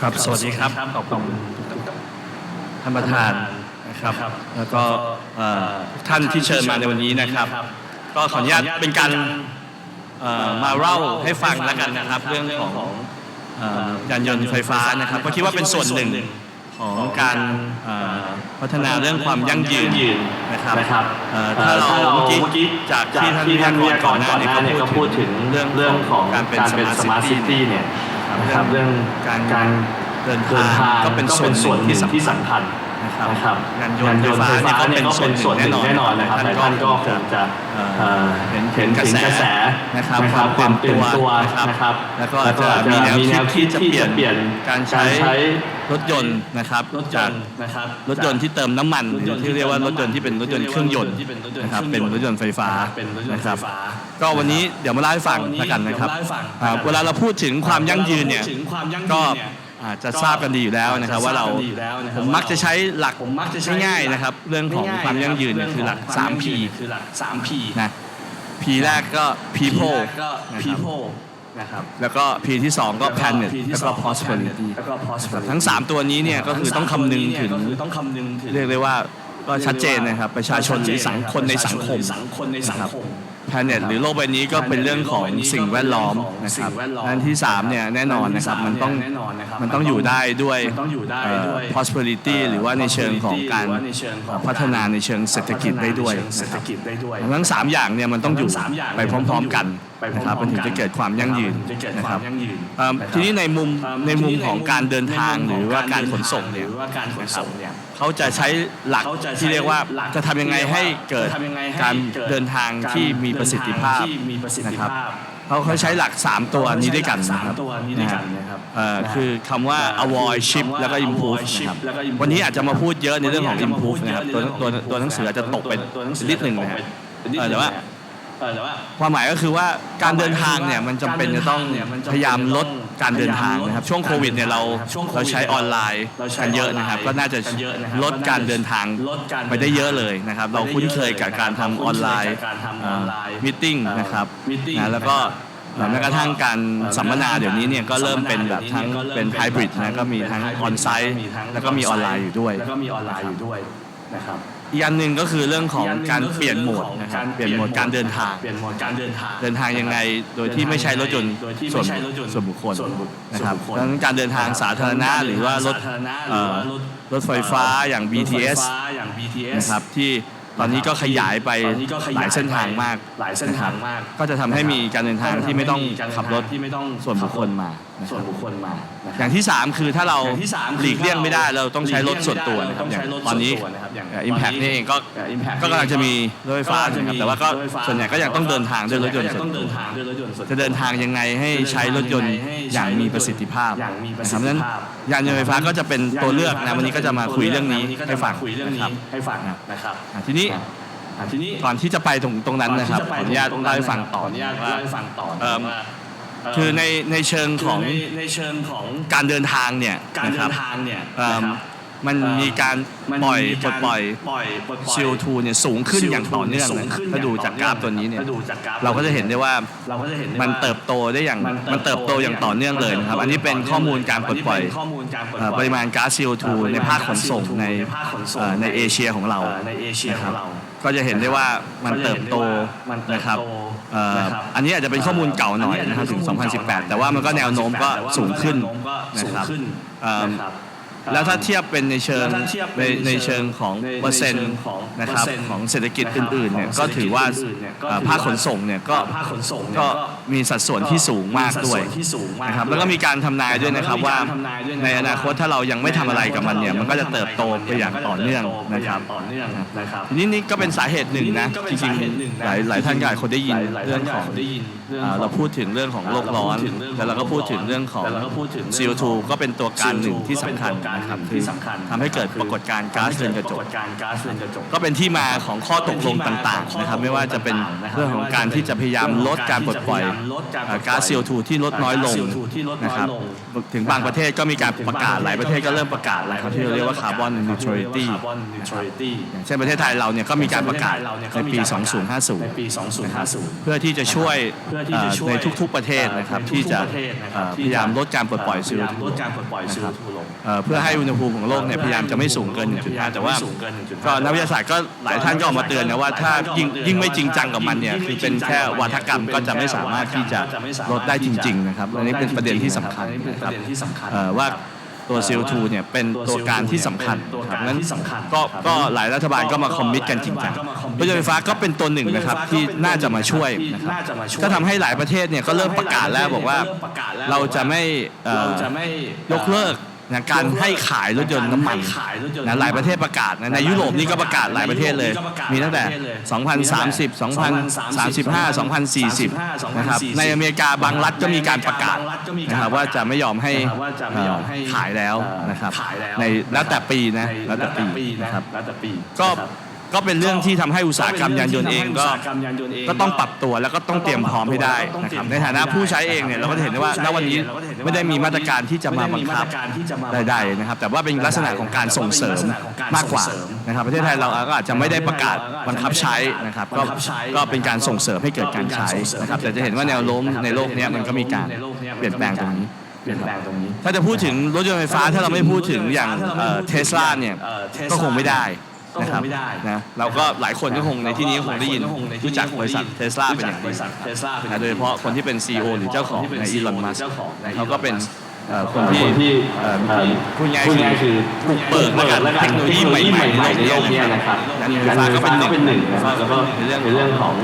ครับ สวัสดีครับ ขอบคุณท่านประธานนะครับ แล้วก็เอ่อทุกท่านที่เชิญมาในวันนี้นะครับ ก็ขออนุญาตเป็นการเอ่อมาเล่าให้ฟังแล้วกันนะครับ เรื่องของเอ่อยานยนต์ไฟฟ้านะครับก็คิดว่าเป็นส่วนหนึ่งของการเอ่อพัฒนาเรื่องความยั่งยืนนะครับนะครับเอ่อถ้าเราเมื่อกี้จากที่ท่านวิทยากรก่อนหน้านี้เนี่ยก็ก็พูพูดดถึถึงงเรื่เรื่อองงของการเป็นการเป็นสสมามาร์ร์ททซิซิตี้ตี้เนี่ย นะครับเรื่องการการเดินเดินทาทางงก็เป็นส่วนหนึ่งที่สำที่คัญสำคัญ นะครับนะครับยานยนต์ไฟฟ้าเนี่ยก็เป็นส่วนหนึ่งแน่นอนแน่นอนนะครับท่าแต่นก็ท่านก็คงจะเอ่อเอ่อเห็นเห็นกระถึงแสกระแสนะครับนะครับความตื่นตัวนะครับนะครับแล้วก็จะมีแนวคิดที่จะเปลี่ยนเปลี่ยนการใช้การใช้รถยนต์นะครับรถยจากนต์นะครับรถยนต์ที่เติมน้ำมันหรือที่เรียกว่ารถยนต์ที่เป็นรถยนต์เครื่องยนต์ที่เป็นรถยนต์นะครับเครื่องยนต์เป็นรถยนต์ไฟฟ้าเป็นรถยนต์นะครับไฟฟ้าก็วันนี้เดี๋ยวมาเล่าให้ฟังแล้วกันนะครับเดี๋ยวมาเล่าให้ฟังอ่าเวลาเราพูดถึงความยั่งยืนเนี่ยพูดถึงความยั่งยืนก็เนี่ย อาจจะทราบกันดีอยู่แล้วนะครับ ว่าเราจะทราบกันดีอยู่แล้วนะครับผมมักจะใช้หลักผมมักจะใช้ง่ายๆนะครับ เรื่องของความยั่งยืนเนี่ยคือหลัก 3P คือหลัก 3P นะ P แรกก็ people ก็นะครับ people นะครับแล้วก็ P ที่ 2 ก็ planet ที่แล้วก็ prosperity แล้วก็ prosperity ทั้ง 3 ตัวนี้เนี่ยก็คือต้องคำนึงถึงก็คือต้องคำนึงถึงเรียกได้ว่าก็ชัดเจนนะครับ ประชาชนหรือสังคนในสังคมสังคนในสังคม planet หรือโลกใบนี้ก็เป็นเรื่องของสิ่งแวดล้อมนะครับอันที่3เนี่ยแน่นอนนะครับมันต้องแน่นอนนะครับมันต้องอยู่ได้ด้วยมันต้องอยู่ได้เอ่อด้วย prosperity หรือว่าในเชิงของการหว่าในเชิงของพัฒนาในเชิงเศรษฐกิจได้ด้วยพัฒนาในเชิงเศรษฐกิจได้ด้วยทั้งสามอย่างเนี่ยมันต้องอยู่ทั้งสามอย่างไปพร้อม ๆ กันไปพร้อมๆนะครับมันถึงจะเกิดความยั่งยืนจะเกิดนะคควารัมบยั่งยืนเอิ่มนะครับทีนี้ในมุมเอิ่มในมุมทีของการเดินทางหรือว่าการขนส่งหเนี่รืย อว่าการขนส่งเนี่ยเขาจะใช้หลักเขาจะใช้ที่เรียกว่าหลักจะทำยังไงให้เกิดจะทำยังไงให้การเกิดเดินทางที่มีประสิทธิภาพที่มีประสิทธินะครับภาพเขาเขาใช้หลัก 3 ตัวนี้ด้วยกันสานะมครับตัวนี้ด้วยกันนะนะคครัรับบเอ่อนะฮะคือคำว่าเอ่อ avoid คือ ship คำว่าแล้วก็ improve avoid นะครับ ship แล้วก็ improve วันนี้อาจจะมาพูดเยอะในเรื่องของวันนี้อาจจะมาพูด improve นะครับเยตัวอะในตัวเรื่องของตัวหนังสืออาจจะตกไปตัวหนังสือนิดหนึ่งนะฮะนิดหนึ่งเออแต่ว่า เออแต่ว่า ความหมายก็คือว่าการเดินทางเนี่ยมันจำเป็นจะต้องการเดินทางเนี่ยมันจำเป็นพยายามลดการเดินทางพยายามลดนะครับ ช่วงโควิดเนี่ยเราช่วงโควิดเราใช้ออนไลน์เราใช้กันเยอะนะครับออนไลน์ก็น่าจะกันเยอะนะครับลดการเดินทางลดการไปได้เยอะเลยนะครับ เราคุ้นเคยกับการทำออนไลน์คุ้นเคยกับการทำออนไลน์มิทติ้งเอ่อนะครับ meeting นะแล้วก็นะครับแม้กระทั่งการเอ่อสัมมนาเดี๋ยวนี้เนี่ยก็เริ่มเป็นแบบทั้งก็เริ่มเป็นไฮบริดนะก็มีทั้งเป็นออนไซต์มีทั้งแล้วก็มีออนไลน์อยู่ด้วย แล้วก็มีออนไลน์อยู่ด้วย นะครับอีกอันหนึ่งก็คือเรื่องของกนหนึ่การก็คือเปลี่ยนโหมดรื่องของนะครับกเปลี่ยนโหมดการเดินทาง เปลี่ยนโหมดการเดินทาง เดินทางยังไงโดยที่ไม่ใช้รถยนต์โดยที่ส่วนไม่ใช่รถยนต์ส่วนบุคคลส่วนบุคนะครับส่วนบุคคลดังนั้นการเดินทางสาธารณะหรือว่ารถสธารณะหเอ่รืออว่ารถรถไฟฟ้าอย่างรถไฟ BTS ฟ้าอย่าง BTS นะครับที่ตอนนี้ก็ขยายไปตอนนี้ก็ขหลายเส้นทางมาก หลายเส้นทางมาก ก็จะทำให้มีการเดินทางที่ไม่ต้องขับรถที่ไม่ต้องส่วนบุคคลมานะส่วนบุคคลมานะคอรับย่างที่ 3 คือถ้าเราอย่างที่สามคือหลีกเลี่ยงไม่ได้ถ้าเราเราต้องใช้รถส่วนตัวนะครับต้องอย่าใช้งรถตอนนี้ส่วนตัวนะครับอย่างอิมแพคตอนนี้นี่เองก็เอ่อ Impact ก็กำลังจะมีรถไฟฟ้าก็จะนะครับมีแต่ว่าก็รถไฟฟ้าส่วนใหญ่ก็ยังต้องเดินทางด้วยรถยนต์ส่วนต้องตัเดิวนทางด้วยรถยนต์ส่วนตัว จะเดินทางยังไงให้ใช้รถยนต์อย่างมีประสิทธิภาพอย่างมีประนะคสิรัทบเพราะฉะนั้นธิภาพยานยนต์ไฟฟ้าก็จะเป็นตัวเลือกนะวันนี้ก็จะมาคุยเรื่องนี้วันนี้ก็จะให้ฟังมาคุยเรื่องนะนี้ครับให้ฟังครับนะครับอะทีนี้อะทีนี้ก่อนที่จะไปตรงตรงนั้นนะครับขออนุญาตตรงเล่าให้ฟังต่อขออนุญาตว่า เล่าให้ฟังต่อเอิ่มว่าเคือในในเชิงของในในเชิงของการเดินทางเนี่ยการนะเดิครับนทางเนี่ยเอิ่มนะครับมันเอ่อมีการมันปล่อยมีปลกาดรปล่อยปล่อยปลดปล่อย CO2 เนี่ยสูงขึ้นอย่างต่อเนื่องสูนะงครับขึ้นถ้าดูอย่งจากกราฟตัวนี้เนี่ยถ้าดูจากกราฟเราก็จะเห็นได้ว่าเราก็จะเห็นได้มันว่าเติบโตได้อย่างมันมันเติบโตอย่างต่อเนื่องเลยนะครับอันนี้เป็นข้อมูลการปลดปล่อยนนี้เป็นข้อมูลการปลดเอ่อปปล่อยริมาณก๊าซ CO2 เอ่อในภาคขนส่งในในภาคขนส่งเอ่อในเอเชียของเราเอ่อในเอเชียของเราก็จะเห็นได้ว่ามันเติบโตมันเติบโตนะครับ เอ่อนะครับอันนี้อาจจะเป็นข้อมูลเก่าหน่อยนะครับถึง 2018 แต่ว่ามันก็แนวโน้มก็สูงขึ้นแต่ว่ามันก็แนวโน้มก็สูงขึ้นเอ่อนะครับแล้วถ้าเทีย บเป็นในเชิงแล้วถ้าเทียบในเป็นในในเชิเชิงงของในเปอร์เซ็นต์ในเชิงของนะครับเปอร์เซ็นต์ของเศรษฐกิจนะครับอื่นๆเนี่ยของก็ถือว่าเศรษฐกิจอื่นๆเนี่ยก็เอ่อถือว่าภาคขนส่งเนี่ยก็ภาคขนส่งเนี่ยก็ก็มีสัดส่วนที่สูงมากด้วยมีสัดส่วนที่สูงมากนะครับด้วยแล้วก็มีการทำนายด้วยนะครับว่าแล้วก็มีการทำนายด้วยนะครับในอนาคตถ้าเรายังไม่ทำอะไรกับมันเนี่ยมันก็จะเติบโตไปอย่างต่อเนื่องนะครับต่อเนื่องนะครับทีนี้นี่ก็เป็นสาเหตุหนึ่งนะก็เป็จนริสางเหตุหนึ่งๆนะหลายหลายท่านก็อาจจะได้ยินหลายๆเรื่องของท่านก็าจจะได้ยินเรื่องอ่าของเราพูดถึงเรื่องของโลกร้อนเราพูดถึงเรื่องของแล้วเราก็พูดถึงเรื่องของแล้วเราก็พูดถึงเรื่องของ CO2 ก็เป็นตัวการหนึ่งที่สำคัญครับที่สำคัญทำให้เกิดปรากฏการณ์ก๊าซเรือนกร์เกิดจบก็เป็นที่มาของข้อตกลงต่างๆนะครับไม่ว่าจะเป็นเรื่องของการที่จะพยายามลดการปลดปล่อยก๊าซ CO2 ที่ลดน้อยลงนะครับถึงบางประเทศก็มีการประกาศหลายประเทศก็เริ่มประกาศอะไวครับที่เราเรียกว่าคาร์บอนนิวทรัลิตี้อเช่นประเทศไทยเราเนี่ยก็มีการประกาศในปี 2050 เพื่อที่จะช่วยในทุกๆประเทศนะครับที่จะพยายามลดการปลดปล่อย CO2 ลงเพื่อให้อุณหภูมิของโลกเนี่ยพยายามจะไม่สูงเกินจุดนะแต่ว่าก็นักวิทยาศาสตร์ก็หลายท่านก็ออกมาเตือนนะว่าถ้ายิ่งยิ่งไม่จริงจังกับมันเนี่ยคือเป็นแค่วาทกรรมก็จะไม่สามารถที่จะลดได้จริง ๆ นะครับอันนี้เป็นประเด็นที่สำคัญนะครับว่าตัว CO2 เนี่ยเป็นตัวการที่สำคัญครับนั้นก็ก็หลายรัฐบาลก็มาคอมมิตกันจริงจังรถยนต์ไฟฟ้าก็เป็นตัวหนึ่งนะครับที่น่าจะมาช่วยนะครับก็ทำให้หลายประเทศเนี่ยก็เริ่มประกาศแล้วบอกว่าเราจะไม่ยกเลิก นะการให้ขายรถยนต์น้ำมันนะหลายประเทศประกาศในยุโรปนี่ก็ประกาศหลายประเทศเลย มีตั้งแต่ 2030 2035 2040 นะครับในอเมริกาบางรัฐก็มีการประกาศนะครับว่าจะไม่ยอมให้ขายแล้วนะครับในแล้วแต่ปีนะแล้วแต่ปีนะครับก็ ก็เป็นเรื่องที่ทำให้อุตสาหกรรมยานยนต์เองก็ก็ต้องปรับตัวแล้วก็ต้องเตรียมพร้อมให้ได้นะครับในฐานะผู้ใช้เองเนี่ยเราก็จะเห็นได้ว่าณวันนี้ไม่ได้มีมาตรการที่จะมาบังคับได้ๆนะครับ แต่ว่าเป็นลักษณะของการส่งเสริมมากกว่านะครับ ประเทศไทยเราก็อาจจะไม่ได้ประกาศบังคับใช้นะครับก็ก็เป็นการส่งเสริมให้เกิดการใช้นะครับ แต่จะเห็นว่าแนวโน้มในโลกนี้มันก็มีการเปลี่ยนแปลงตรงนี้ถ้าจะพูดถึงรถยนต์ไฟฟ้าถ้าเราไม่พูดถึงอย่างเทสลาเนี่ยก็คงไม่ได้ นะครับไม่ได้นะเราก็หลายคนก็คงในที่นี้คงได้ยินรู้จักบริษัทเทสลาเป็นอย่างดีโดยเฉพาะคนที่เป็นซี CEO หรือเจ้าของในอีลอนมัสก์เขาก็เป็น คนที่ที่พูดง่ายคือเปิดแล้วกันเทคโนโลยีใหม่ๆในโลกนี้นะครับการเดิาก็เป็นหนึ่งแล้วก็ในเรื่องของ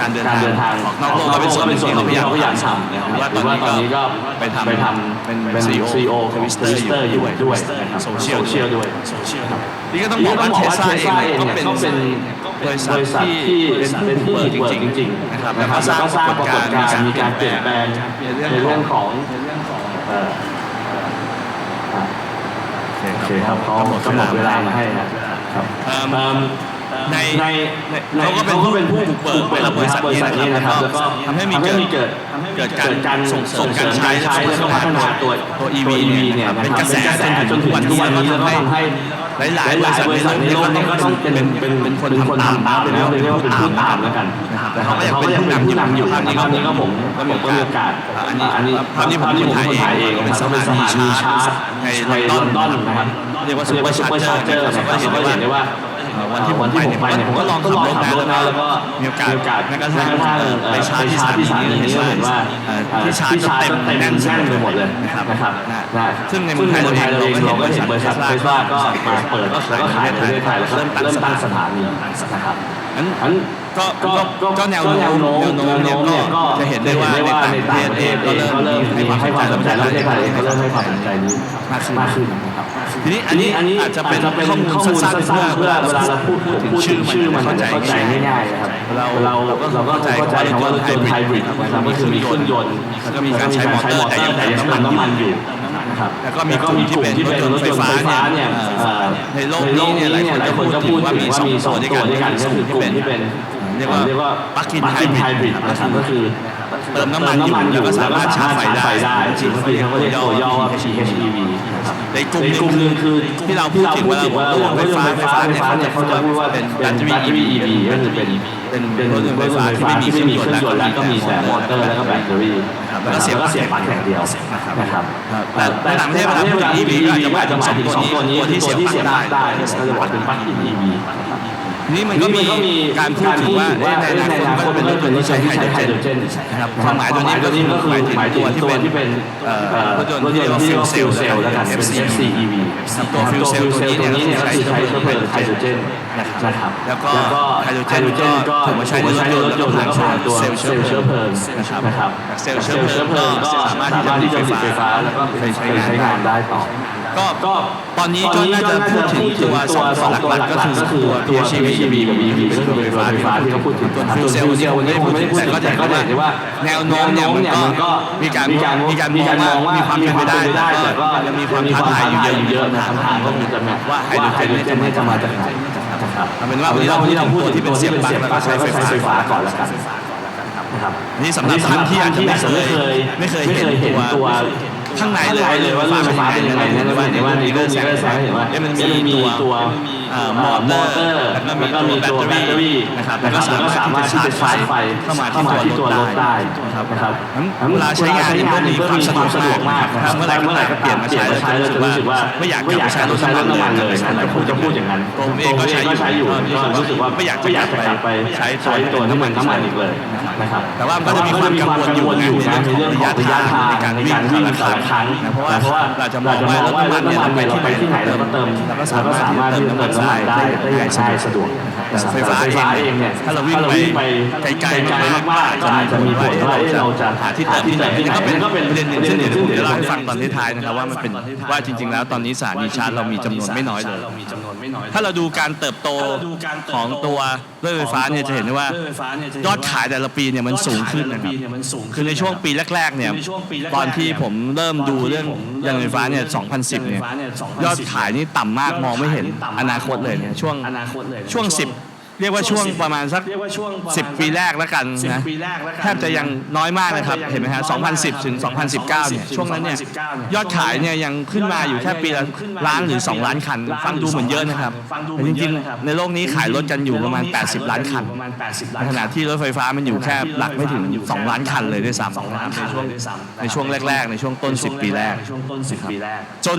การเดินทางนอกโลกก็เป็นส่วนที่วนของพยายามพยายามทำนะครับว่าตอนนี้ก็ไปทำไปทำเป็นซีโอทวิสเตอร์อยู่ด้วยโซเชียลด้วยนี่ก็ต้องบอกว่าเทสลาเองก็เป็นบริษัทที่เป็นผู้เปิดจริงๆนะครับแล้วก็สร้างปรากฏการณ์มีการเปลี่ยนแปลงในเรื่องของ โอเคครับเขากำหนดเวลามาให้นะครับ ครับ ในในเขาก็เป็นผู้บุกเปิดเปิะบบบริษัทนี้นะครับแล้วก็ทำให้มีเกิดเกิดการส่งเส่งการใช้และพัฒนาตัวตัว EV เนี่ยเป็นกระแสจนถึงวันนี้แล้วก็ทำให้หลายๆบริษัทในโลกนี้ก็ต้องเป็นเป็นคนทำตามตามแล้วเรียกว่าเป็นผู้ตามแล้วกันแต่เขาก็ยังเป็นผู้นำอยู่ภาพนี้ก็ผมก็มีโอกาสอันนี้อันนี้ภาพนี้ผมเป็นคนถ่ายเองเป็นสถานีชาร์จในลอนดอนนะครับเรียกว่าซูเปอร์ชาร์เจอร์นะครับก็เห็นได้ว่า วันที่ผมไปเนี่ยผมก็ลองขับรถแล้วแล้วก็มีโอกาสแม้กระทั่งไปชาร์จที่สถานีนี้เห็นว่าที่ชาร์จเต็มแน่นแน่นไปหมดเลยนะครับซึ่งในเมืองไทยเราเองเราก็เห็นบริษัทเทสลาก็มาเปิดแล้วก็ขายในประเทศไทยแล้วก็เริ่มตั้งสถานีนะครับนั้น ก็ก็แนวโน้มแนวโน้มเนี่ยก็จะเห็นได้ว่าในต่างประเทศเองก็เริ่มให้ความสนใจและประไทยก็เริ่มให้ความสนใจนี้มากขึ้นนะครับทีนี้อันนี้อาจจะเป็นข้อมูลสั้นๆเพื่อเวลาเราพูดถึงชื่อมันเข้าใจง่ายๆนะครับเราเราก็เข้าใจคำว่ารถยนต์ไฮบริดนะครับก็คือมีเครื่องยนต์ก็มีการใช้มอเตอร์แต่ยังเติน้ำมันอยู่ครับแล้วก็มีกลุ่มที่เป็นรถยนต์ไฟฟ้าเนี่ยในโลกนี้เนี่ยหลายคนก็พูดว่ามีสองตัวด้วยกันก็คือกลุ่มที่เป็น เรียกว่าปลั๊กินไฮบริดนะครับก็คือเติมน้ำมันอยู่แล้วก็สามารถชาร์จไฟได้จริงๆเขาเรียกว่าย่อว่า PHEV ในกลุ่มหนึ่งคือที่เราพูดถึงว่าเราพูดไฟฟ้าไฟฟ้าเนี่ยเขาจะพูดว่าเป็นแบตเตอรี่ EV ก็คือเป็นเป็นรถยนต์ไฟฟ้าที่ไม่มีเครื่องยนต์แล้วก็มีแต่มอเตอร์แล้วก็แบตเตอรี่แล้วก็เสียปลั๊กอย่งเดียวนะครับแต่แตต่างประเทศเวาพูดถึง EV ก็อาจจะหมายถึงสองตัวนี้ตัวที่เสียบปถได้เขาจะบอาเป็นปั๊กิน EV นี่มันก็มีการพูดถึงว่าในอนาคตมันเป็นรถยนต์ที่ใช้ไฮโดรเจนนะครับความหมายตัวนี้ก็คือหมายถึงตัวที่เป็นรถยนต์ที่เรียกว่าฟิวเซลล์แล้วกัน FC EV ตัวฟิวเซลล์ตัวนี้เนี่ยใช้ไฮโดรเจนนะครับแล้วก็ไฮโดรเจนก็ถูกมาใช้ในรถยนต์แล้วก็ผ่านตัวเซลล์เชื้อเพลิงนะครับเซลล์เชื้อเพลิงก็สามารถที่จะผลิตไฟฟ้าแล้วก็ใช้งานได้ต่อ ก็ก็ตอนนี้ก็น่าจะพูดถึงตัวสองตัวหลักๆก็คือตัว PHEV กับ EV เป็นตัวไฟฟ้าที่เขาพูดถึงตัวฟิวเซลเนี่ยวันนี้ผมไม่ได้พูดถึงแต่ก็จะเห็นว่าแนวโน้มเนี่ยมันก็มีการมีการมองว่ามีความเป็นไปได้แต่ก็ยังมีความท้าทายอยู่เยอะอยู่เยอะนะคำถามก็คือจะว่าไฮโดรเจนเนี่ยจะมาจากไหนนะครับเอาเป็นว่าวันนี้เราพูดถึงตัวที่เป็นเสียบปลั๊กแล้วก็ใช้ไฟฟ้าไฟฟ้าก่อนแล้วกันนะครับนี่สำหรับท่านที่อาจจะไม่เคยไม่เคยเห็นตัว ข้างในเลยเลยว่าเรื่องไฟฟ้าเป็นยังไงนะในว่าในว่าในรูปนี้ก็จะเห็นว่าเอ๊ะมันจะมีมีตัวตัวเอ่อ มมออเตเตออร์ร์แล้วแล้วก็ก็มีมีตัตัววแบแบตตเตเตออรี่รี่นะครับแล้วก็สามารถสามารถที่ที่จะจะชาชาร์ร์จจไฟไฟเข้ามาเข้าที่มาตัวที่รตัวถรได้ถได้นะครับนะครับเวลาใช้งานเนี่ยมันมีความสะดวกมากครับเมื่อไหร่ก็ตามเปลี่ยนมาใช้แล้วจะรู้สึกว่าไม่อยากกลับไปใช้รถน้ำมันเลยนะพูดจะพูดอย่างนั้นตัวผมเองก็ใช้อยู่ก็รู้สึกว่าไม่อยากไม่อยากจะกลับไปใช้ตัวน้ำมันน้ำมันอีกเลยนะครับแต่ว่ามันก็จะมีความกังวลอยู่นะในเรื่องของระยะทางในการวิ่งแต่ละครั้งนะเพราะว่าเราจะมองว่ารถน้ำมันเนี่ยเราไปที่ไหนเราก็เติมเราก็สามารถที่จะเติมน้ำมันได้ได้อย่างง่ายสะดวกแต่ไฟฟ้าเองเนี่ยถ้าเราวิ่งไปไกลๆมากๆก็อาจจะมีผลว่าเราจะหาที่เติมที่ไหนก็เป็นก็เป็นประเด็นหนึ่งซึ่งเดี๋ยวผมจะเล่าให้ฟังตอนท้ายๆนะครับว่ามันเป็นว่าจริง ๆ แล้วตอนนี้สถานีชาร์จเรามีจำนวนไม่น้อยเลยเรามีจำนวนไม่น้อยถ้าเราดูการเติบโตถ้าเราดูการเติบโตของตัวรถไฟฟ้าเนี่ยจะเห็นได้ว่ารถไฟฟ้าเนี่ยจะเห็นยอดขายแต่ละปีเนี่ยมันสูงขึ้นยอดนะขายครับแต่ละปีเนี่ยมันสูงคือในช่วงปีแรกๆเนี่ยในช่วงปีแรกๆตอนที่ผมเริ่มดูเรื่องยานไฟฟ้าเนี่ย 2010 เนี่ยยอดขายนี่ต่ำมากมองไม่เห็นอนาคตเลยเนี่ยช่วงอนาคตเลยช่วง 10 เรียกว่าช่วงประมาณสักเรียกว่าช่วงประมาณ10ปีแรกแล้วกันสิบนะปีแรกแล้วกันแทบจะยังน้อยมากนะครับเห็นไหมฮะ2010 ถึง 2019 เนี่ยช่วงนั้นเนี่ยยอดขายเนี่ยยังขึ้นมาอยู่แค่ปีละล้านหรือ 2 ล้านคัน ฟังดูเหมือนเยอะนะครับแต่จริงๆ ในโลกนี้ขายรถกันอยู่ประมาณ 80 ล้านคันประมาณ80ในล้านขณะที่รถไฟฟ้ามันอยู่แค่หลักไม่ถึง 2 ล้านคันเลยด้วยซ้ำสองล้านในคันช่วงเลยด้วยซ้ำในช่วงแรกๆในช่วงต้น10ปีแรกในช่วงต้น 10 ปีแรก จน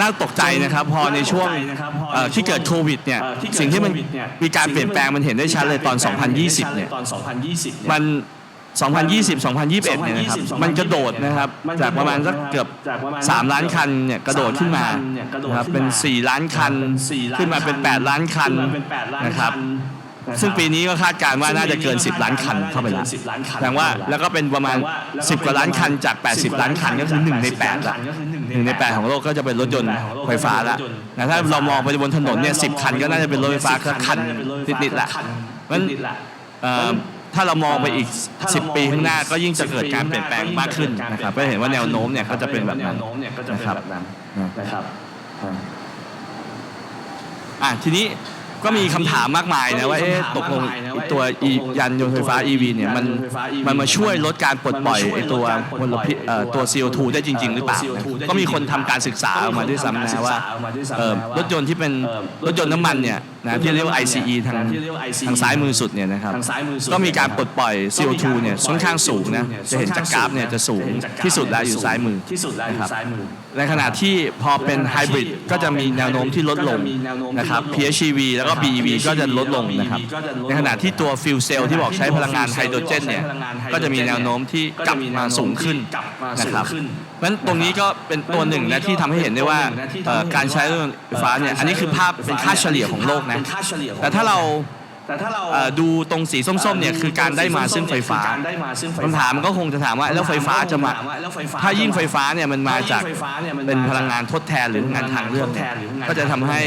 น่าตกใจนะครับพอในช่วงน่าตกใจนะครับพอเอ่อที่เกิดโควิดเนี่ยเอ่อที่เกิดสิ่งที่มันโควิดเนี่ยมีการเปลี่ยนแปลงมันเห็นได้ชัดเลยตอน 2020 เนี่ย ตอน 2020เนี่ยมัน 2020 2021 เนี่ยนะครับ2020มันกระโดดนะครับมันจากประมาณสักเกือบจากประมาณ3ล้านคันเนี่ยกระโดดขึ้นมาสามล้านคันเนี่ยกระโดดนะครับขึ้นมาเป็น4ล้านคันเป็นสี่ล้านขึ้นมาเป็น8ล้านคัน ขึ้นมาเป็น 8 ล้านนะครับคันนะครับซึ่งปีนี้ก็คาดการณ์ว่าน่าจะเกิน 10 ล้านคันเข้าไปแล้วสิบล้านคันแสดงว่าแล้วก็เป็นประมาณ 10 กว่าล้านคันจาก 80 ล้านคันก็คือ 1 ใน8ละก็คือ หนึ่งหนึ่งในแปดของโลกก็จะเป็นรถยนต์ไฟฟ้าละนะถ้าเรามองไปบนถนนเนี่ยสิบคันก็น่าจะเป็นรถไฟฟ้าก็คันนิดๆละมันเอ่อถ้าเรามองไปอีก 10 ปีข้างหน้าก็ยิ่งจะเกิดการเปลี่ยนแปลงมากขึ้นนะครับก็เห็นว่าแนวโน้มเนี่ยก็จะเป็นแบบนั้นแนวโน้มเนี่ยก็จะเป็นแบบนั้นนะครับอะทีนี้ ก็มีคำถามมากมายนะว่าเอ๊ะตกลงไอ้ตัว e ยานยนต์ไฟฟ้า EV เนี่ยมันมันมาช่วยลดการปลดปล่อยไอ้ตัวมลพิษเอ่อตัว CO2 ได้จริง ๆ หรือเปล่านะก็มีคนทำการศึกษาออกมาด้วยซ้ำนะว่าเอ่อรถยนต์ที่เป็นรถยนต์น้ำมันเนี่ยนะที่เรียกว่า ICE ทางทางซ้ายมือสุดเนี่ยนะครับทางซ้ายมือสุดก็มีการปลดปล่อย CO2 เนี่ยค่อนข้างสูงนะจะเห็นจากกราฟเนี่ยจะสูงที่สุดแล้วอยู่ซ้ายมือที่สุดแล้วอยู่ซ้ายมือ ในขณะที่พอเป็นไฮบริดก็จะมีแนวโน้มที่ลดลงนะครับ PHEV แล้วก็ BEV ก็จะลดลงนะครับ ในขณะที่ตัวฟิวเซลที่บอกใช้พลังงานไฮโดรเจนเนี่ยก็จะมีแนวโน้มที่กลับมาสูงขึ้นนะครับเพราะฉะนั้นตรงนี้ก็เป็นตัวหนึ่งนะที่ทำให้เห็นได้ว่าเอ่อการใช้รถยนต์ไฟฟ้าเนี่ยอันนี้คือภาพเป็นค่าเฉลี่ยของโลกนะเป็นค่าเฉลี่ยของแต่ถ้าเรา แต่ถ้าเราเอ่อดูตรงสีส้มๆเนี่ยคือการได้มาซึ่งไฟฟ้าการได้มาซึ่งไฟฟ้าคำถามมันก็คงจะถามว่าแล้วไฟฟ้าจะมาแล้วไฟฟ้าถ้ายิ่งไฟฟ้าเนี่ยมันมาจากถ้ยิ่งไฟฟ้าเนี่ยมันเป็นมพลังงานทดแทนหรือพลังงานทางเลือกทดแทนหรือพลังงานก็จะทำให้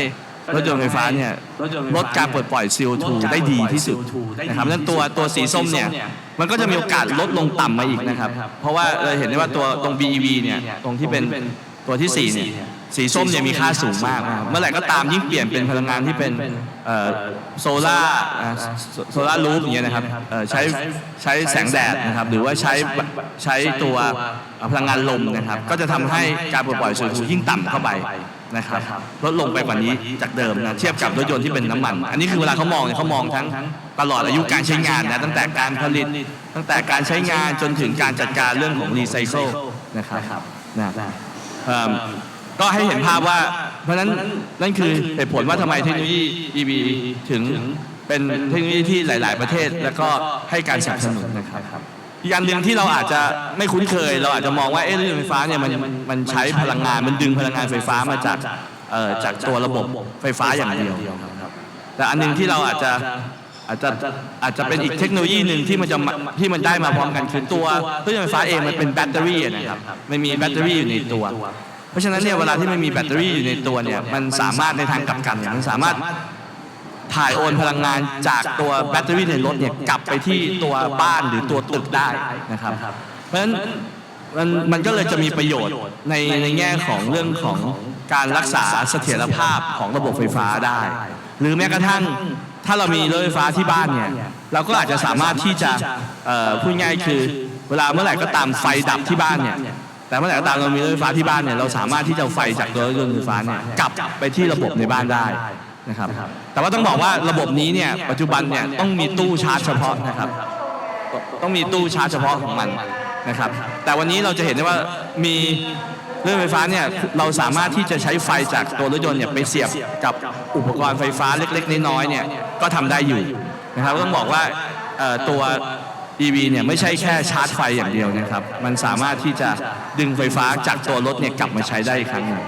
รถยนต์ไฟฟ้าเนี่ยรถยนต์ไฟฟ้ลดการปลดปล่อย CO2 ได้ดีที่สุดนะครับนั้นตัวตัวสีส้มเนี่ยมันก็จะมีโอกาสลดลงต่ำมาอีกนะครับ เพราะว่าเราเห็นได้ว่าตัวตรง BEV เนี่ยตรงที่เป็นตัวที่สี่เนี่ย สีส้มเนี่ยมีค่าสูงมากนะครับเมื่อไหร่ก็ตามยิ่งเปลี่ยนเป็นพลังงานที่เป็นโซล่าโซล่ารูฟอย่างเงี้ยนะครับเอ่อใช้ใช้แสงแดดนะครับหรือว่าใช้ใช้ตัวพลังงานลมนะครับ ก็จะทำให้การปลดปล่อย CO2 ยิ่งต่ำเข้าไปนะครับลดลงไปกว่านี้จากเดิมนะเทียบกับรถยนต์ที่เป็นน้ำมัน อันนี้คือเวลาเขามองเนี่ยเขามองทั้งตลอดอายุการใช้งานนะตั้งแต่การผลิต ตั้งแต่การใช้งานจนถึงการจัดการเรื่องของรีไซเคิลนะครับนะเอิ่ม ก็ให้เห็นภาพว่า เพราะฉะนั้นนั่นคือเหตุผลว่าทำไมเทคโนโลยี EV ถึงเป็นเทคโนโลยีที่หลาย ๆ ประเทศ แล้วก็ให้การสนับสนุนนะครับอีกอันหนึ่งที่เราอาจจะไม่คุ้นเคย เราอาจจะมองว่าเอ๊ะรถยนต์ไฟฟ้าเนี่ยมันมันใช้พลังงานมันดึงพลังงานไฟฟ้ามาจากเอ่อจากตัวระบบไฟฟ้าอย่างเดียวแต่อันหนึ่งที่เราอาจจะอาจจะอาจจะเป็นอีกเทคโนโลยีหนึ่งที่มันจะที่มันได้มาพร้อมกันคือตัวรถยนต์ไฟฟ้าเองมันเป็นแบตเตอรี่นะครับมันมีแบตเตอรี่อยู่ในตัว เพราะฉะนั้นเนี่ยเวลาที่มันมีแบตเตอรี่อยู่ในตัวเนี่ยมันสามารถในทางกลับกันเนี่ยมันสามารถถ่ายโอนพลังงานจากตัวแบตเตอรี่ในรถเนี่ยกลับไปที่ตัวบ้านหรือตัวตึกได้นะครับ เพราะฉะนั้นมันมันก็เลยจะมีประโยชน์ในในแง่ของเรื่องของการรักษาเสถียรภาพของระบบไฟฟ้าได้ หรือแม้กระทั่งถ้าเรามีรถไฟฟ้าที่บ้านเนี่ยเราก็อาจจะสามารถที่จะเอ่อพูดง่ายคือ เวลาเมื่อไหร่ก็ตามไฟดับที่บ้านเนี่ย แต่เมื่อไหร่ก็ตามเรามีรถไฟฟ้าที่บ้านเนี่ยเราสามารถที่จะไฟจากตัวรถยนต์ไฟฟ้าเนี่ยกลับไปที่ระบบในบ้านได้นะครับ แต่ว่าต้องบอกว่าระบบนี้เนี่ยปัจจุบันเนี่ยต้องมีตู้ชาร์จเฉพาะนะครับ ต้องมีตู้ชาร์จเฉพาะของมันนะครับ แต่วันนี้เราจะเห็นได้ว่ามีเรื่องไฟฟ้าเนี่ยเราสามารถที่จะใช้ไฟจากตัวรถยนต์เนี่ยไปเสียบกับอุปกรณ์ไฟฟ้าเล็ก ๆ น้อยๆเนี่ยก็ทำได้อยู่นะครับต้องบอกว่าตัว EV เนี่ยไม่ใช่แค่ชาร์จไฟอย่างเดียวนะครับ มันสามารถที่จะดึงไฟฟ้าจากตัวรถเนี่ยกลับมาใช้ได้อีกครั้งหนึ่ง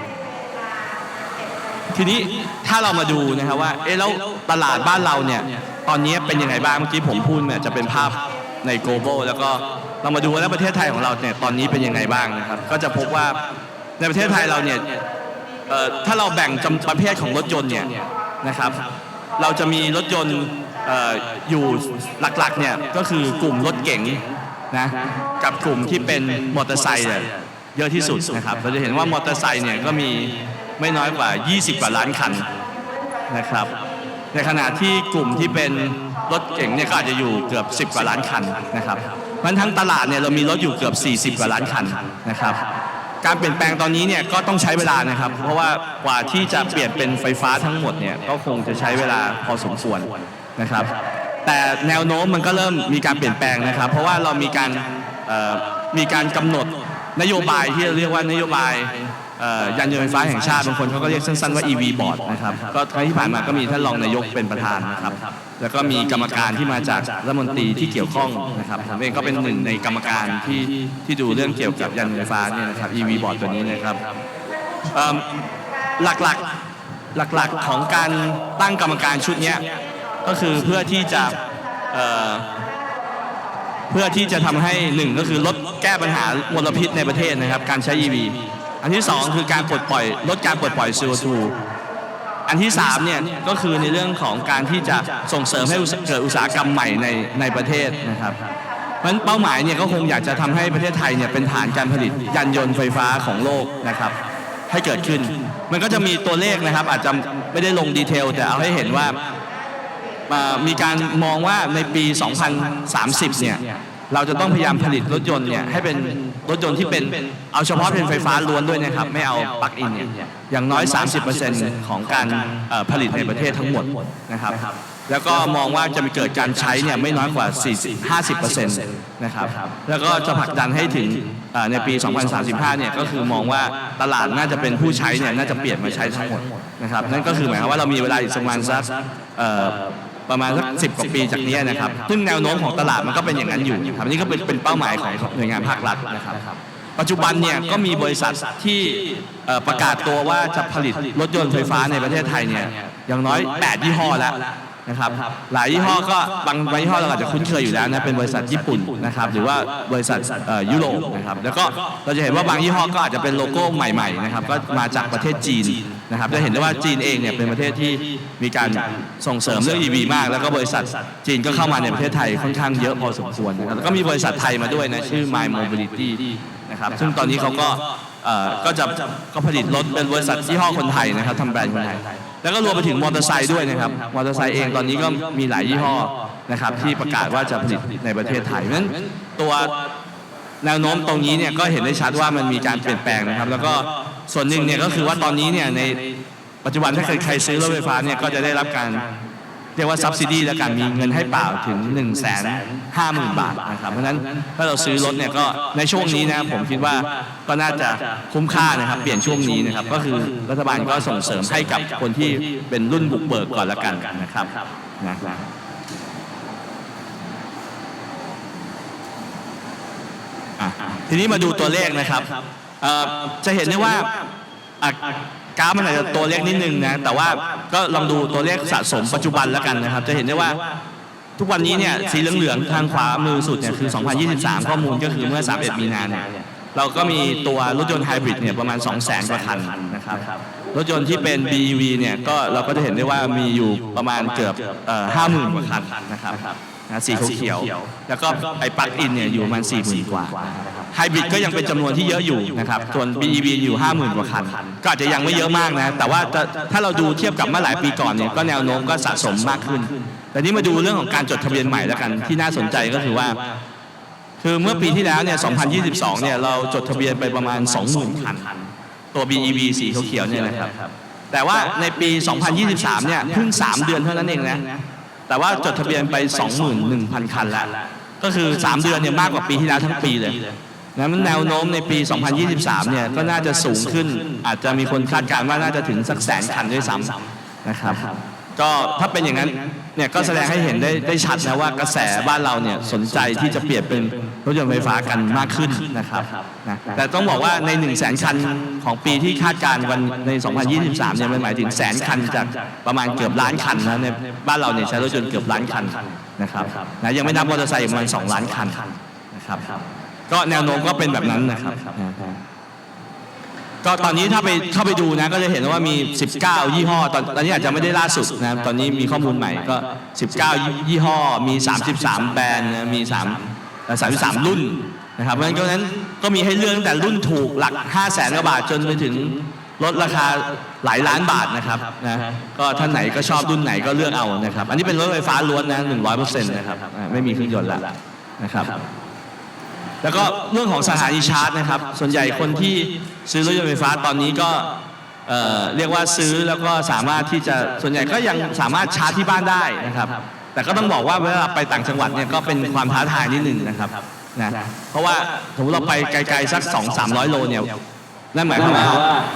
ทีนี้ถ้าเรามาดูนะครับว่าเอ๊ะแล้วตลาดบ้านเราเนี่ยตอนนี้เป็นยังไงบ้างเมื่อกี้ผมพูดเนี่ยจะเป็นภาพใน global แล้วก็เรามาดูว่าแล้วประเทศไทยของเราเนี่ยตอนนี้เป็นยังไงบ้างนะครับ ก็จะพบว่าในประเทศไทยเราเนี่ยถ้าเราแบ่งจำประเภทของรถยนต์เนี่ยนะครับ เราจะมีรถยนต์ อยู่หลักๆเนี่ยก็คือกลุ่มรถเก๋งนะกับกลุ่มที่เป็นมอเตอร์ไซค์เยอะที่สุดนะครับเราจะเห็นว่ามอเตอร์ไซค์เนี่ยก็มีไม่น้อยกว่า 20 กว่าล้านคันนะครับในขณะที่กลุ่มที่เป็นรถเก๋งเนี่ยก็อาจจะอยู่เกือบ 10 กว่าล้านคันนะครับเพราะทั้งตลาดเนี่ยเรามีรถอยู่เกือบ 40 กว่าล้านคันนะครับการเปลี่ยนแปลงตอนนี้เนี่ยก็ต้องใช้เวลานะครับ เพราะว่ากว่าที่จะเปลี่ยนเป็นไฟฟ้าทั้งหมดเนี่ยก็คงจะใช้เวลาพอสมควร นะครับ แต่แนวโน้มมันก็เริ่มมีการเปลี่ยนแปลงนะครับ เพราะว่าเรามีการมีการกำหนดนโยบายที่เรียกว่านโยบายยานยนต์ไฟฟ้าแห่งชาติบางคนเขาก็เรียกสั้นๆว่า EV board นะครับก็ครั้งที่ผ่านมาก็มีท่านรองนายกเป็นประธานนะครับ แล้วก็มีกรรมการที่มาจากรัฐมนตรีที่เกี่ยวข้องนะครับผมเองก็เป็นหนึ่งในกรรมการที่ที่ดูเรื่องเกี่ยวกับยานยนต์ไฟฟ้าเนี่ยนะครับ EV board ตัวนี้นะครับหลักๆหลักๆของการตั้งกรรมการชุดเนี้ย ก็คือเพื่อที่จะเเพื่อที่จะทำให้หนึ่งก็คือลดแก้ปัญหามลพิษในประเทศนะครับ การใช้ EV อันที่สองคือการปลดปล่อยลดการปลดปล่อย CO2 อันที่3เนี่ยก็คือในเรื่องของการที่จะส่งเสริมให้เกิดอุตสาหกรรมใหม่ในในประเทศนะครับเพราะฉะนั้นเป้าหมายเนี่ยก็คงอยากจะทำให้ประเทศไทยเนี่ยเป็นฐานการผลิตยานยนต์ไฟฟ้าของโลกนะครับ ให้เกิดขึ้น มันก็จะมีตัวเลขนะครับ อาจจะไม่ได้ลงดีเทลแต่เอาให้เห็นว่า มีการมองว่าในปี 2030 เนี่ยเราจะต้องพยายามผลิตรถยนต์เนี่ยให้เป็นรถยนต์ที่เป็นเอาเฉพาะเป็นไฟฟ้าล้วนด้วยนะครับ ไม่เอาปลั๊กอินเนี่ยอย่างน้อย 30%ของการผลิตในประเทศทั้งหมดนะครับ แล้วก็มองว่าจะมีเกิดการใช้เนี่ยไม่น้อยกว่า 40 50%นะครับแล้วก็จะผลักดันให้ถึงในปี 2035 เนี่ยก็คือมองว่าตลาดน่าจะเป็นผู้ใช้เนี่ยน่าจะเปลี่ยนมาใช้ทั้งหมดนะครับนั่นก็คือหมายความว่าเรามีเวลาอีกประมาณสัก ประมาณสักสิกว่าปีจากนี้นะครับ ซึ่งแนวโน้มของตลาดมันก็เป็นอย่างนั้นอยู่ครับอันนี่ก็เป็นเป็นเป้าหมายของหน่วยงานภาครัฐนะครับปัจจุบันเนี่ยก็มีบริษัทที่เอ่อประกาศตัวว่าจะผลิตรถยนต์ไฟฟ้าในประเทศไทยเนี่ยอย่างน้อย 8 ยี่ห้อแล้ว นะครับหลายยี่ห้อก็บางบางยี่ห้อเราอาจจะคุ้นเคยอยู่แล้วนะเป็นบริษัทญี่ปุ่นนะครับหรือว่าบริษัทเอ่อยุโรปนะครับแล้วก็เราจะเห็นว่าบางยี่ห้อก็อาจจะเป็นโลโก้ใหม่ๆนะครับก็มาจากประเทศจีนนะครับจะเห็นได้ว่าจีนเองเนี่ยเป็นประเทศที่มีการส่งเสริมเรื่อง EV มาก แล้วก็บริษัทจีนก็เข้ามาในประเทศไทยค่อนข้างเยอะพอสมควรนะครับแล้วก็มีบริษัทไทยมาด้วยนะชื่อ My Mobility นะครับซึ่งตอนนี้เขาก็เอ่อก็จะก็ผลิตรถเป็นบริษัทยี่ห้อคนไทยนะครับทำแบรนด์คนไทย แล้วก็รวมไปถึงมอเตอร์ไซค์ด้วยนะครับ มอเตอร์ไซค์เองตอนนี้ก็มีหลายยี่ห้อนะครับที่ประกาศว่าจะผลิตในประเทศไทยเพราะฉะนั้นตัวแนวโน้มตรงนี้เนี่ยก็เห็นได้ชัดว่ามันมีการเปลี่ยนแปลงนะครับ แล้วก็ส่วนหนึ่งเนี่ยก็คือว่าตอนนี้เนี่ยในปัจจุบันถ้าใครใครซื้อรถไฟฟ้าเนี่ยก็จะได้รับการ เรียกว่า subsidy และการมีเงินให้เปล่าถึง 1 5 0 0 0 0 บาทนะครับ เพราะฉะนั้นถ้าเราซื้อรถเนี่ยก็ในช่วงนี้นะผมคิดว่าก็น่าจะคุ้มค่านะครับ เปลี่ยนช่วงนี้นะครับ ก็คือรัฐบาลก็ส่งเสริมให้กับคนที่เป็นรุ่นบุกเบิกก่อนละกันนะครับนะทีนี้มาดูตัวเลขนะครับจะเห็นได้ว่า กราฟมันอาจจะตัวเลขนิดนึงนะแต่ว่าก็ลองดูตัวเลขสะสมปัจจุบันแล้วกันนะครับ จะเห็นได้ว่าทุกวันนี้เนี่ยสีเหลืองๆทางขวามือสุดเนี่ยคือ 2023 ข้อมูลก็คือเมื่อ 31 มีนาเนี่ยเราก็มีตัวรถยนต์ไฮบริดเนี่ยประมาณ 2 0 0 0 0 0กว่าคันนะครับรถยนต์ที่เป็น BEV เนี่ยก็เราก็จะเห็นได้ว่ามีอยู่ประมาณเกือบห้าหมื่นกว่าคันนะครับนะสีเขียว แล้วก็ไอ้ปลั๊กอินเนี่ยอยู่ประมาณ4 0,000กว่าไฮบริดก็ยังเป็นจำนวนที่เยอะอยู่นะครับส่วน BEV อยู่ 50,000 กว่าคัน ก็อาจจะยังไม่เยอะมากนะ แต่ว่าจะถ้าเราดูเทียบกับเมื่อหลายปีก่อนเนี่ยก็แนวโน้มก็สะสมมากขึ้น แต่นี้มาดูเรื่องของการจดทะเบียนใหม่แล้วกัน ที่น่าสนใจก็คือว่า คือเมื่อปีที่แล้วเนี่ย 2022 เนี่ยเราจดทะเบียนไปประมาณ 20,000 คัน ตัว BEV สีเขียวๆเนี่ยนะครับ แต่ว่าในปี 2023 เนี่ยเพิ่ง 3 เดือนเท่านั้นเองนะ แต่ว่าจดทะเบียนไป 21,000 คันแล้ว ก็คือ 3 เดือนเนี่ยมากกว่าปีที่แล้วทั้งปีเลย นะมันแนวโน้มในปี 2023 เนี่ยก็น่าจะสูงขึ้น อาจจะมีคนคาดการณ์ว่าน่าจะถึงสักแสนคันด้วยซ้ำนะครับ ก็ถ้าเป็นอย่างนั้นเนี่ยก็แสดงให้เห็นได้ได้ชัดนะว่ากระแสบ้านเราเนี่ยสนใจที่จะเปลี่ยนเป็นรถยนต์ไฟฟ้ากันมากขึ้นนะครับนะแต่ต้องบอกว่าใน1นึ่งแสนคันของปีที่คาดการณ์วันใน 2023 เนี่ยมันหมายถึงแสนคันจากประมาณเกือบล้านคันนะในบ้านเราเนี่ยใช้รถยนต์เกือบล้านคันนะครับนะยังไม่นับมอเตอร์ไซค์ประมาณ2ล้านคันนะครับ ก็แนวโน้มก็เป็นแบบนั้นนะครับ ก็ตอนนี้ถ้าไปเข้าไปดูนะก็จะเห็นว่ามี 19 ยี่ห้อ ตอนตอนนี้อาจจะไม่ได้ล่าสุดนะตอนนี้มีข้อมูลใหม่ก็ 19 ยี่ห้อมี 33 แบรนด์นะมี3เอ่อ33 รุ่นนะครับเพราะฉะนั้นก็นั้นก็มีให้เลือกตั้งแต่รุ่นถูกหลัก 5 0 0แสนกว่าบาทจนไปถึงลดราคาหลายล้านบาทนะครับนะก็ท่านไหนก็ชอบรุ่นไหนก็เลือกเอานะครับ อันนี้เป็นรถไฟฟ้าล้วนนะ100%นะครับอ่าไม่มีเครื่องยนต์แล้วนะครับ แล้วก็เรื่องของสถานีชาร์จนะครับ ส่วนใหญ่คนที่ซื้อรถยนต์ไฟฟ้าตอนนี้ก็เอ่อเรียกว่าซื้อแล้วก็สามารถที่จะส่วนใหญ่ก็ยังสามารถชาร์จที่บ้านได้นะครับ แต่ก็ต้องบอกว่าเวลาไปต่างจังหวัดเนี่ยก็เป็นความท้าทายนิดหนึ่งนะครับนะเพราะว่าสมมติเราไปไกลๆสัก 2 3 0 0 โลเนี่ย นั่นหมายความว่า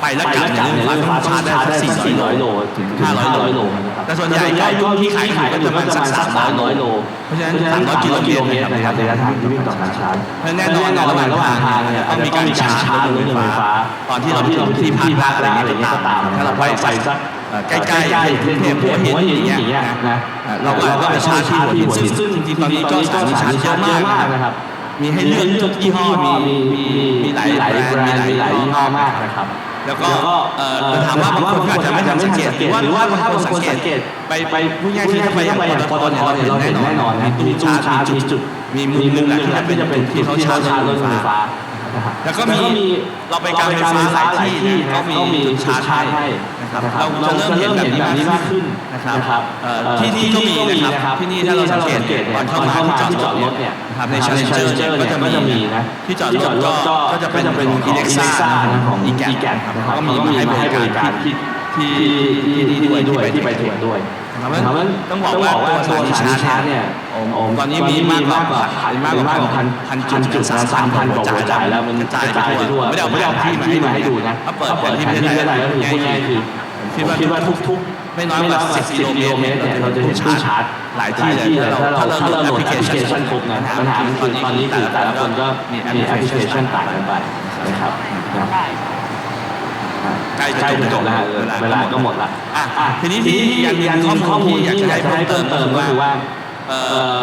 ไปแล้วกลับเนี่ยรถไฟฟ้าต้องชาร์จได้สัก400โลถึง500โลนะครับแต่ส่วนใหญ่ก็รุ่นที่ขายอยู่ก็จะประมาณสัก300โลเพราะฉะนั้น300กิโลเมตรนะครับระยะทางที่วิ่งต่อการชาร์จเพราะแน่นอนนะระหว่างระหว่างทางเนี่ยต้องมีการชาร์จรถยนต์ไฟฟ้าตอนที่เราไปถึงที่พักอะไรอย่างเงี้ยก็ตามถ้าเราไปสักเอ่อใกล้ๆกรุงเทพหัวหินอย่างเงี้ยนะเอ่อเราก็อาจจะไปชาร์จที่หัวหินซึ่งซึ่งจริงๆตอนนี้ก็สถานีชาร์จเยอะมากนะครับ มีให้เลือกทุกยี่ห้อมีมีมีหลายแบรนด์มีหลายมีหลายยี่ยี่ห้ห้ออมามากกนะครับ แล้วก็เอ่อถามว่าบางคนก็อาจจะไม่ทันสังเกตหรือว่าหรือว่าบางคนสังเกตไปไปพูดง่ายๆคือถ้าไปอย่างปตทเนี่ยเราเห็นแน่นอนมีตู้ชาร์จมีจุดมีมุมหนึงแหละที่จะเป็นจุดที่เขาชาร์จรถไฟฟ้า แล้วก็มีเราไปการไฟฟ้าหลายที่นะก็มีจุดชาร์จให้นะครับเราจะเริ่มเห็นแบบนี้มากขึ้นนะครับเอ่อที่นี่ก็มีนะครับที่นี่ถ้าเราสังเกตก่อนเข้ามาที่จอดรถเนี่ยนะครับใน Challenger เนี่ยก็จะมีนะที่จอดรถก็ก็จะเป็นของ Alexa นะของ e g a t นะครับก็มีมาให้บริการที่ที่ที่ที่ด้วยด้วยที่ไปตรวจด้วย นะครับต้องบอกว่าตัวสถานีชาร์จเนี่ยตอนนี้มีมากกว่ามีมากกว่าพันพันจุดนะสามพันกว่าหัวจ่ายแล้วมันกระจายไปทั่วไม่ได้เอาไม่ได้เอาที่มาให้ดูนะถ้าเปิดเปิดที่ประเทศไทยก็คือพูดง่ายๆคือคิดว่าคิดว่าทุกๆไม่น้อยกว่า10กิโลเมตรเนี่ยเราจะเห็นตู้ชาร์จหลายที่เลยถ้าเราถ้าเราโหลดแอปพลิเคชันครบนะปัญหาคือตอนนี้คือแต่ละคนก็มีแอปพลิเคชันต่างกันไปนะครับ ใกล้จะจบแล้วเวลาก็หมดละอะทีนี้ที่ยังมีข้อมูลที่อยากจะให้เพิ่มเติมก็คือว่าเอ่อ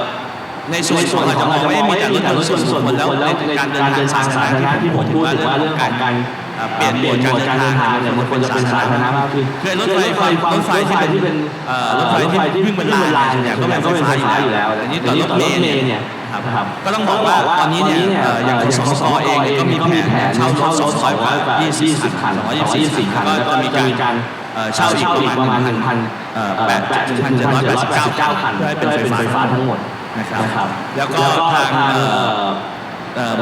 ในส่วนของเราจะมองไม่มีแต่รถยนต์ส่วนส่วนบุคคลแล้วในการเดินทางสาธารณะที่ผมพูดถึงว่าเรื่องของการ เปลี่ยนเปลี่ยนการเดินทางเนี่ยมันควรจะเป็นสาธารณะมากขึ้นคือรถไฟรถไฟที่เป็นเอ่อรถไฟที่วิ่งบนรางเนี่ยก็เป็นไฟฟ้าอยู่แล้วแต่นี่ตอนรถเมล์เนี่ยครับก็ต้องบอกว่าตอนนี้เนี่ยอย่างของสสเองก็มีแผนเช่ารถสองร้อยกว่า20คัน124คันแล้วก็มีการเช่าอีกประมาณ1,000แปดพันเจ็ดร้อยแปดสิบเก้าคันเพื่อให้เป็นไฟฟ้าทั้งหมดนะครับ แล้วก็ทางเอ่อ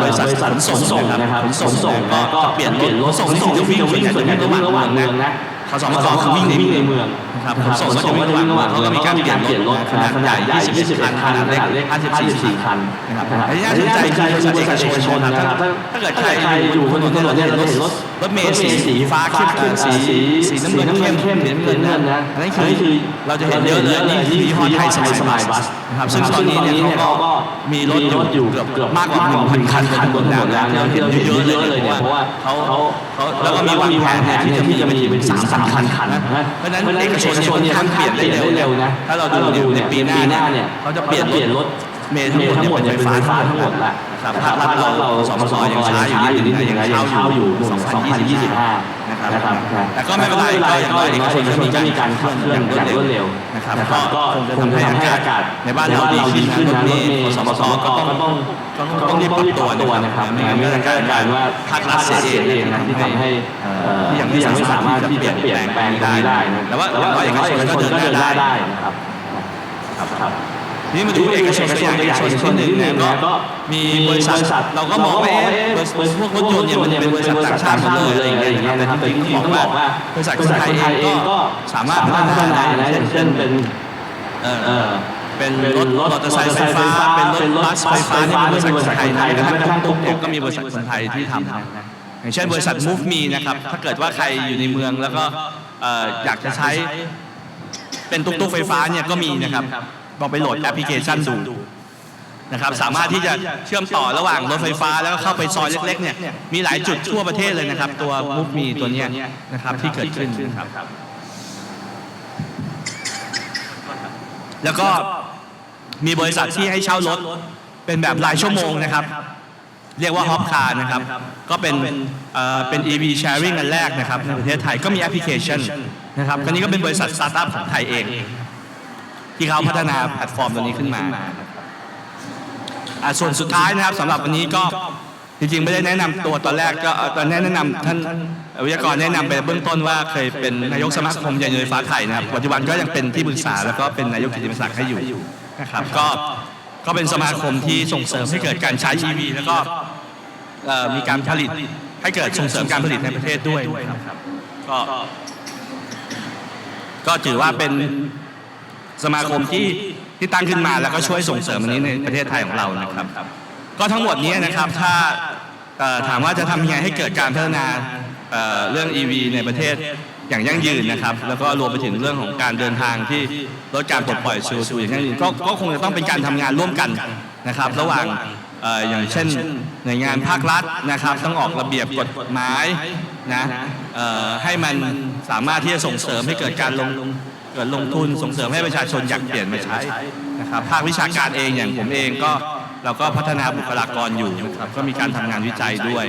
บริษัทขนส่งนะครับขนส่งก็เปลี่ยนเปลี่ยนรถส่งที่จะวิ่งส่วนใหญ่จะวิ่งระหว่างเมืองนะ ขสมกคือวิ่งในเมืองนะครับขนส่งก็จะวิ่งระหว่างเมืองเขาก็มีการเปลี่ยนรถขนาดใหญ่21คันขนาดเล็ก54คันนะครับอันนี้น่าสนใจคือบริษัทเอกชนนะครับถ้าเกิดใครอยู่บนถนนเนี่ยเราจะเห็นรถรถเมล์สีฟ้าเข้มสีสีน้ำเงินเข้มเข้มสีน้ำเงินนะอันนี้คือเราจะเห็นเยอะเลยนี่คือยี่ห้อไทยสมัยบัสนะครับซึ่งตอนนี้เนี่ยเขาก็มีรถอยู่เกือบเกือบมากกว่า1,000คันบนถนนแล้วที่เราเห็นเยอะเลยเนี่ยเพราะว่าเขาเขาแล้วก็มีวางแผนเนี่ยที่จะมีจะมีเป็น3,000คันขันะเพราะฉะนั้นเอกชนเนี่ยมันเปลี่ยนได้เร็วนะถ้าเราดูในปีหน้าเนี่ยเขาจะเปลี่ยนรถเมลทั้งหมดเนี่ยเป็นไฟฟ้าทั้งหมดละนะครับภาครัฐเราสปสยังช้าอยู่นิดนึงยังเช้าอยู่ 2025 นะครับนะครับแต่ก็ไม่เป็นไรก็อย่างน้อยเอกชนก็มีการเคลื่อนอย่างรวดเร็วนะครับก็คงจะทำให้อากาศในบ้านเราดีขึ้นนะรถเมล์สปสก็ต้องต้องต้องต้องรีบปรับตัวนะครับไม่ไม่งั้งั้นนก็ก็จะจะกลายเป็นว่าภาครัฐเสียเองนะครับที่ทำให้เอ่อที่ยังที่ยังไม่สามารถที่จะเปลี่ยนแปลงตรงนี้ได้นะแต่ว่าอย่างน้อยเอกชนก็เดินหน้าได้ได้นะครับครับครับ นี่มาดูเอกชนตัวอย่างเอกชนที่หนึ่งนะก็มีบริษัทเราก็มองว่าเอ๊ะบริษัทพวกรถยนต์เนี่ยมันเป็นบริษัทต่างชาติหมดเลยอะไรอย่างเงี้ยนะครับแต่จริงๆต้องบอกว่าบริษัทคนไทยเองก็สามารถพัฒนาได้นะอย่างเช่นเป็นเออเป็นรถมอเตอร์ไซค์ไฟฟ้า เป็นรถบัสไฟฟ้านี่เป็นบริษัทคนไทยนะแม้กระทั่งตุ๊กเนี่ยก็มีบริษัทคนไทยที่ทำนะอย่างเช่นบริษัท Move Me นะครับถ้าเกิดว่าใครอยู่ในเมืองแล้วก็เอ่ออยากจะใช้เป็นตุ๊กๆไฟฟ้าเนี่ยก็มีนะครับ ลองไปโหลดแอปพลิเคชันดูนะครับสามารถที่จะเชื่อมต่อระหว่างรถไฟฟ้าแล้วก็เข้าไปซอยเล็กๆเนี่ยมีหลายจุดทั่วประเทศเลยนะครับ ตัว Move Me ตัวเนี้ยนะครับที่เกิดขึ้นนะครับแล้วก็มีบริษัทที่ให้เช่ารถเป็นแบบรายชั่วโมงนะครับ เรียกว่าฮอปคาร์นะครับ ก็เป็นเอ่อเป็น EV sharing อันแรกนะครับในประเทศไทยก็มีแอปพลิเคชันนะครับอันนี้ก็เป็นบริษัทสตาร์ทอัพของไทยเอง ที่เขาพัฒนาแพลตฟอร์มตัวนี้ขึ้นมาส่วนสุดท้ายนะครับสำหรับวันนี้ก็จริงๆไม่ได้แนะนำตัวตอนแรกก็ตอนแนะนำท่านวิทยากรแนะนำไปเบื้องต้นว่าเคยเป็นนายกสมาคมยานยนต์ไฟฟ้าไทยนะครับปัจจุบันก็ยังเป็นที่ปรึกษาแล้วก็เป็นนายกกิตติมศักดิ์ให้อยู่นะครับก็ก็เป็นสมาคมที่ส่งเสริมให้เกิดการใช้ EV แล้วก็มีการผลิตให้เกิดส่งเสริมการผลิตในประเทศด้วยนะครับก็ก็ถือว่าเป็น สมาคมที่ที่ตั้งขึ้นมาแล้วก็ช่วยส่งเสริมอันนี้ในประเทศไทยของเรานะครับ ก็ทั้งหมดนี้นะครับถ้าถามว่าจะทำยังไงให้เกิดการพัฒนาเอ่อเรื่อง EV ในประเทศอย่างยั่งยืนนะครับ แล้วก็รวมไปถึงเรื่องของการเดินทางที่ลดการปลดปล่อย CO2 อย่างยั่งยืนก็คงจะต้องเป็นการทำงานร่วมกันนะครับ ระหว่างอย่างเช่นหน่วยงานภาครัฐนะครับ ต้องออกระเบียบกฎหมายนะให้มันสามารถที่จะส่งเสริมให้เกิดการลง เกิดลงทุนส่งเสริมให้ประชาชนอยากเปลี่ยนมาใช้นะครับภาควิชาการเองอย่างผมเองก็เราก็พัฒนาบุคลากรอยู่นะครับก็มีการทำงานวิจัยด้วย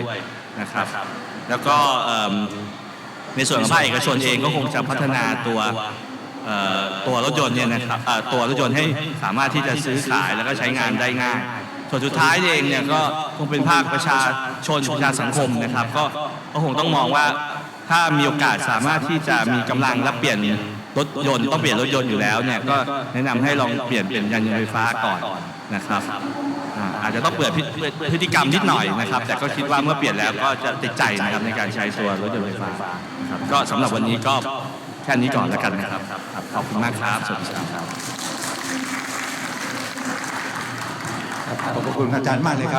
นะครับ แล้วก็ในส่วนของภาคเอกชนเองก็คงจะพัฒนาตัวตัวรถยนต์เนี่ยนะครับตัวรถยนต์ให้สามารถที่จะซื้อขายแล้วก็ใช้งานได้ง่ายส่วนสุดท้ายเองเนี่ยก็คงเป็นภาคประชาชนประชาสังคมนะครับ ก็คงต้องมองว่าถ้ามีโอกาสสามารถที่จะมีกำลังและเปลี่ยน รถยนต์ต้องเปลี่ยนรถยนต์อยู่แล้วเนี่ยก็แนะนำให้ลองเปลี่ยนเป็นยานยนต์ไฟฟ้าก่อนนะครับอาจจะต้องเปลี่ยนพฤติกรรมนิดหน่อยนะครับ แต่ก็คิดว่าเมื่อเปลี่ยนแล้วก็จะติดใจนะครับในการใช้ตัวรถยนต์ไฟฟ้าครับก็สำหรับวันนี้ก็แค่นี้ก่อนแล้วกันนะครับขอบคุณมากครับสวัสดีครับขอบคุณอาจารย์มากเลยครับ